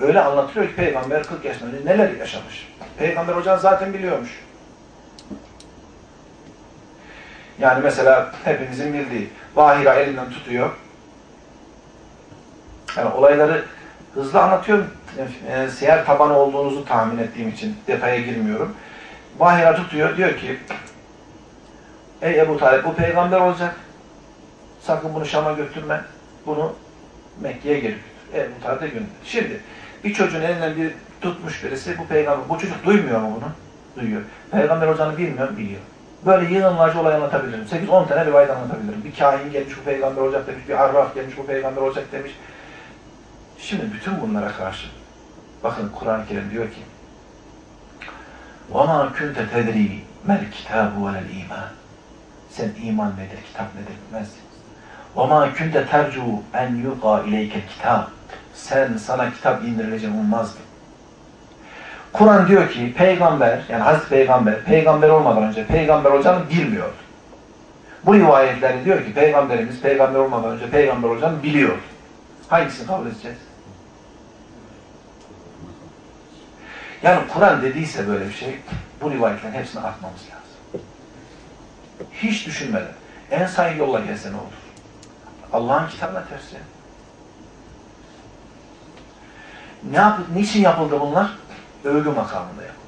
öyle anlatılıyor ki peygamber 40 yaşında önce neler yaşamış. Peygamber hocan zaten biliyormuş. Yani mesela hepimizin bildiği Bahira elinden tutuyor. Yani olayları hızlı anlatıyorum. E, siyer tabanı olduğunuzu tahmin ettiğim için detaya girmiyorum. Bahira tutuyor diyor ki Ey Ebu Talip bu peygamber olacak. Sakın bunu Şam'a götürme. Bunu Mekke'ye geri götür. Ebu Talip'e gönder. Şimdi bir çocuğun elinden bir tutmuş birisi bu peygamber. Bu çocuk duymuyor mu bunu? Duyuyor. Peygamber olacağını bilmiyor mu? Biliyor. Böyle yığınlarca olay anlatabilirim. 8-10 tane rivayet anlatabilirim. Bir kahin gelmiş bu peygamber olacak demiş. Bir arraf gelmiş bu peygamber olacak demiş. Şimdi bütün bunlara karşı bakın Kur'an-ı Kerim diyor ki وَمَا كُنْتَ تَدْرِي مَا الْكِتَابُ وَلَا الْا۪يمَانِ Sen iman nedir, kitap nedir bilmezsin. وَمَا كُنْتَ تَرْجُوا اَنْ يُقَى اِلَيْكَ kitap. sen sana kitap indirileceğini ummazdın. Kur'an diyor ki peygamber, yani Hazreti Peygamber, peygamber olmadan önce peygamber olacağını bilmiyor. Bu rivayetleri diyor ki peygamberimiz peygamber olmadan önce peygamber olacağını biliyor. Hangisini kabul edeceğiz? Yani Kur'an dediyse böyle bir şey, bu rivayetlerin hepsini atmamız lazım. Hiç düşünmeden. En sahih yolla gelse ne olur? Allah'ın kitabına tersi. Ne yap niçin yapıldı bunlar? Övgü makamında yapıldı.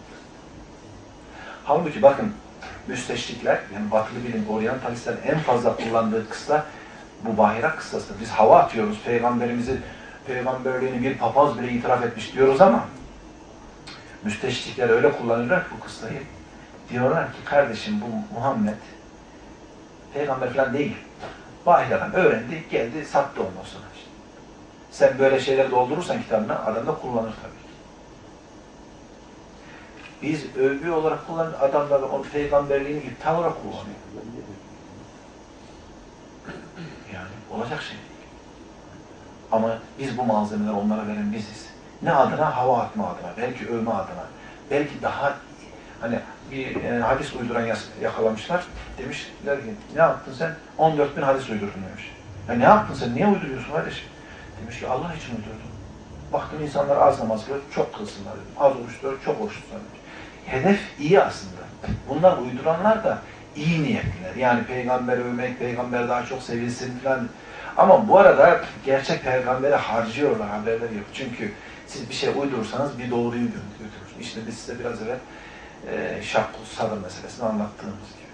Halbuki bakın, müsteşrikler, yani batılı bilim, oryantalistlerin en fazla kullandığı kıssa bu Bahira kıssası. Biz hava atıyoruz, peygamberimizi, peygamberliğini bir papaz bile itiraf etmiş diyoruz ama müsteşrikler öyle kullanırlar bu kıssayı. Diyorlar ki kardeşim bu Muhammed peygamber falan değil. Bahira'dan öğrendi, geldi, sattı ondan sonra işte. Sen böyle şeyler doldurursan kitabına adam da kullanır tabii. Biz övgü olarak kullanan adamlar o peygamberliğini iptal olarak kullanıyor. Yani olacak şey. Ama biz bu malzemeleri onlara veren biziz. Ne adına? Hava atma adına, belki övme adına, belki daha hani bir e, hadis uyduran yakalamışlar. Demişler ki ne yaptın sen? 14 bin hadis uydurdun demiş. Ya ne yaptın sen? Niye uyduruyorsun kardeşim? Demiş ki Allah için uydurdum. Baktım insanlar az namaz kılıyor, çok kılsınlar dedim. Az oruç tutuyor, çok oruç tutuyor. Hedef iyi aslında. Bunlar uyduranlar da iyi niyetliler. Yani peygamber övmek, peygamber daha çok sevilsin falan. Ama bu arada gerçek peygamberi harcıyorlar, haberleri yok. Çünkü siz bir şey uydurursanız bir doğruyu götürür. İşte biz size biraz evvel e, şakku sabır meselesini anlattığımız gibi.